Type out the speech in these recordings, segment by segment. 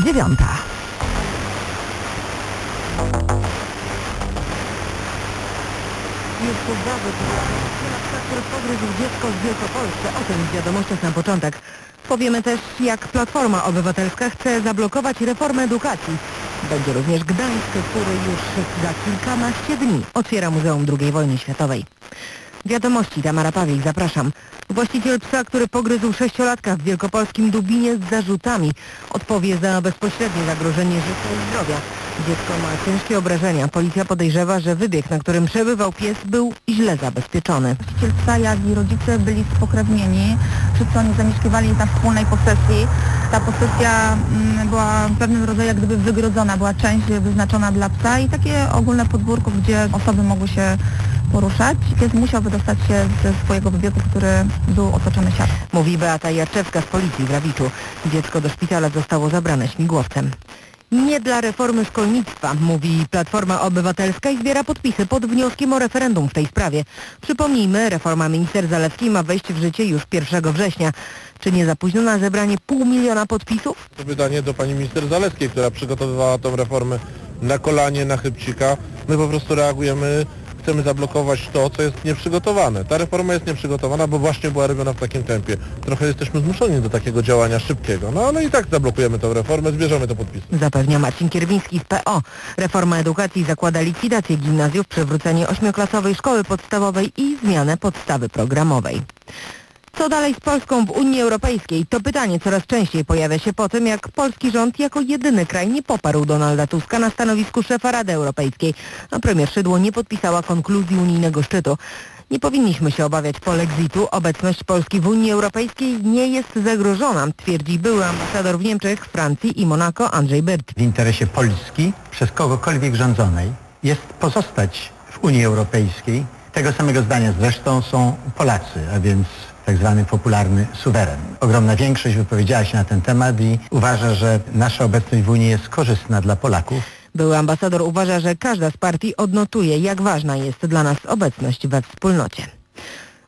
dziewiąta. Już po zawód który pogryzł dziecko Wielkopolsce. O tym wiadomościach na początek. Powiemy też, jak Platforma Obywatelska chce zablokować reformę edukacji. Będzie również Gdańsk, który już za kilkanaście dni otwiera Muzeum II wojny światowej. Wiadomości, Tamara Pawlik, zapraszam. Właściciel psa, który pogryzł sześciolatka w wielkopolskim Dubinie z zarzutami, odpowie za bezpośrednie zagrożenie życia i zdrowia. Dziecko ma ciężkie obrażenia. Policja podejrzewa, że wybieg, na którym przebywał pies, był źle zabezpieczony. Właściciel psa, jak i rodzice byli spokrewnieni. Wszyscy oni zamieszkiwali na wspólnej posesji. Ta posesja mm, była w pewnym rodzaju jak gdyby wygrodzona, była część wyznaczona dla psa i takie ogólne podwórko, gdzie osoby mogły się poruszać. Pies musiał wydostać się ze swojego wybiegu, który był otoczony siatką. Mówi Beata Jarczewska z policji w Rawiczu. Dziecko do szpitala zostało zabrane śmigłowcem. Nie dla reformy szkolnictwa, mówi Platforma Obywatelska i zbiera podpisy pod wnioskiem o referendum w tej sprawie. Przypomnijmy, reforma minister Zalewskiej ma wejść w życie już 1 września. Czy nie za późno na zebranie pół miliona podpisów? To pytanie do pani minister Zalewskiej, która przygotowywała tą reformę na kolanie, na chybcika. My po prostu reagujemy, chcemy zablokować to, co jest nieprzygotowane. Ta reforma jest nieprzygotowana, bo właśnie była robiona w takim tempie. Trochę jesteśmy zmuszeni do takiego działania szybkiego, no ale i tak zablokujemy tę reformę, zbierzemy te podpisy. Zapewnia Marcin Kierwiński z PO. Reforma edukacji zakłada likwidację gimnazjów, przywrócenie ośmioklasowej szkoły podstawowej i zmianę podstawy programowej. Co dalej z Polską w Unii Europejskiej? To pytanie coraz częściej pojawia się po tym, jak polski rząd jako jedyny kraj nie poparł Donalda Tuska na stanowisku szefa Rady Europejskiej, a premier Szydło nie podpisała konkluzji unijnego szczytu. Nie powinniśmy się obawiać polexitu. Obecność Polski w Unii Europejskiej nie jest zagrożona, twierdzi były ambasador w Niemczech, Francji i Monako Andrzej Byrt. w interesie Polski przez kogokolwiek rządzonej jest pozostać w Unii Europejskiej. Tego samego zdania zresztą są Polacy, a więc tak zwany popularny suweren. Ogromna większość wypowiedziała się na ten temat i uważa, że nasza obecność w Unii jest korzystna dla Polaków. Były ambasador uważa, że każda z partii odnotuje, jak ważna jest dla nas obecność we wspólnocie.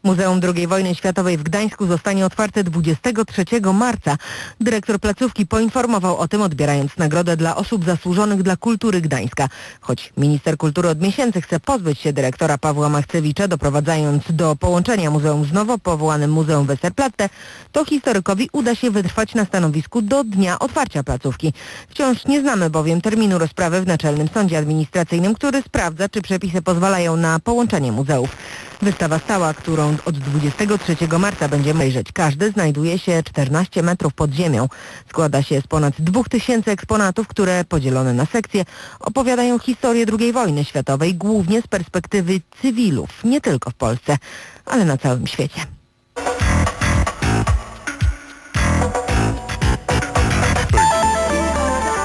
Muzeum II wojny światowej w Gdańsku zostanie otwarte 23 marca. Dyrektor placówki poinformował o tym, odbierając nagrodę dla osób zasłużonych dla kultury Gdańska. Choć minister kultury od miesięcy chce pozbyć się dyrektora Pawła Machcewicza, doprowadzając do połączenia muzeum z nowo powołanym Muzeum Westerplatte, to historykowi uda się wytrwać na stanowisku do dnia otwarcia placówki. Wciąż nie znamy bowiem terminu rozprawy w Naczelnym Sądzie Administracyjnym, który sprawdza, czy przepisy pozwalają na połączenie muzeów. Wystawa stała, którą od 23 marca będziemy obejrzeć. Każdy znajduje się 14 metrów pod ziemią. Składa się z ponad 2000 eksponatów, które podzielone na sekcje opowiadają historię II wojny światowej, głównie z perspektywy cywilów, nie tylko w Polsce, ale na całym świecie.